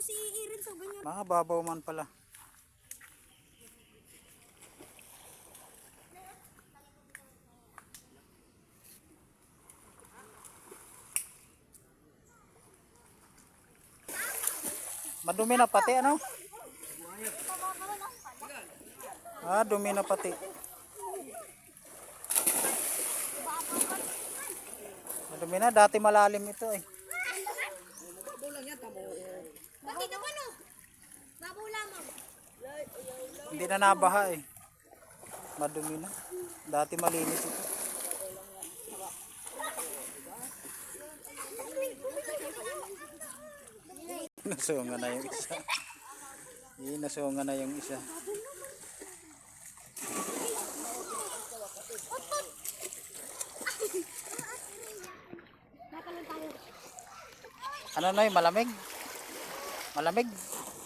ganto ko si Irin to, ganyan. Mga babaw man pala. Madumi na pati ano? Ah, dumi na pati. Madumi na, dati malalim ito eh. Bakit ka no? Babaw lamang. Hindi na nabaha eh. Madumi na. Dati malinis ito. Nasunga na yung isa. Hindi, nasunga na yung isa. Ano na yung malamig? Malamig?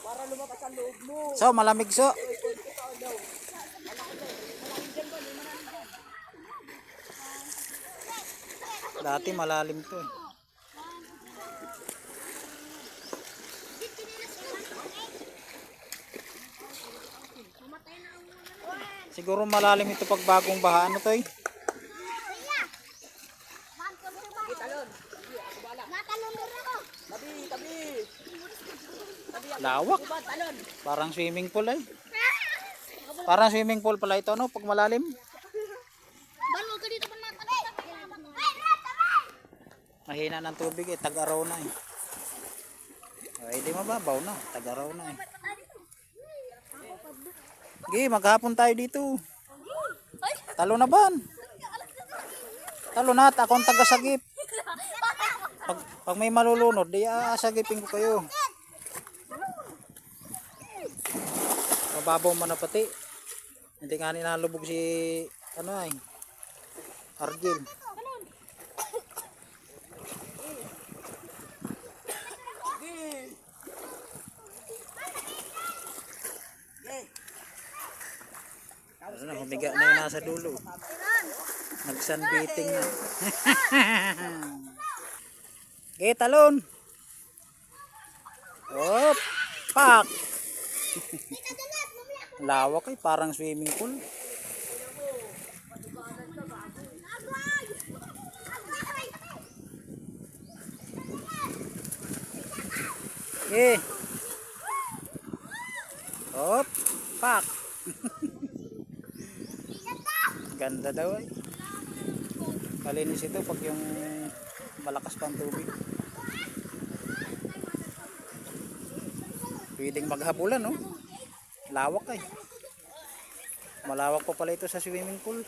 Para lumabas ang loob mo. So, malamig so. Dati malalim to eh. Siguro malalim ito pag bagong baha. Ano to eh? Talon. Natalon din ako. Tabi, tabi. Lawak. Parang swimming pool eh. Parang swimming pool pala ito no? Pag malalim. Mahina ng tubig eh. Tag-araw na eh. Ay, di mababaw na. Tag-araw na eh. Gi, maghapon tayo dito. Talo na ban. Talo na akong taga-sagip. Pag, pag may malulunod, di aasagipin ko kayo. Mababaw man na pati. Hindi nga nilalubog si ano ay Argil. Ano na, humiga na yung nasa dulo. Nagsunbeating na. Okay, talon. Op, pak. Lawak eh, parang swimming pool. Okay. Op, pak. Ganda daw eh. Malinis ito pag yung malakas pang tubig. Pwedeng maghabulan no. Lawak eh. Malawak pa pala ito sa swimming pool.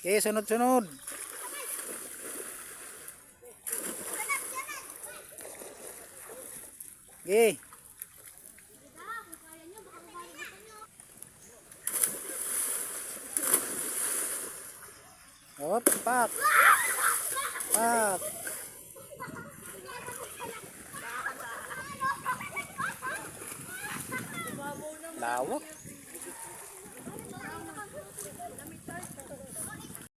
Okay, sunod-sunod. Okay. Hop, pak. Pak. ನಾವು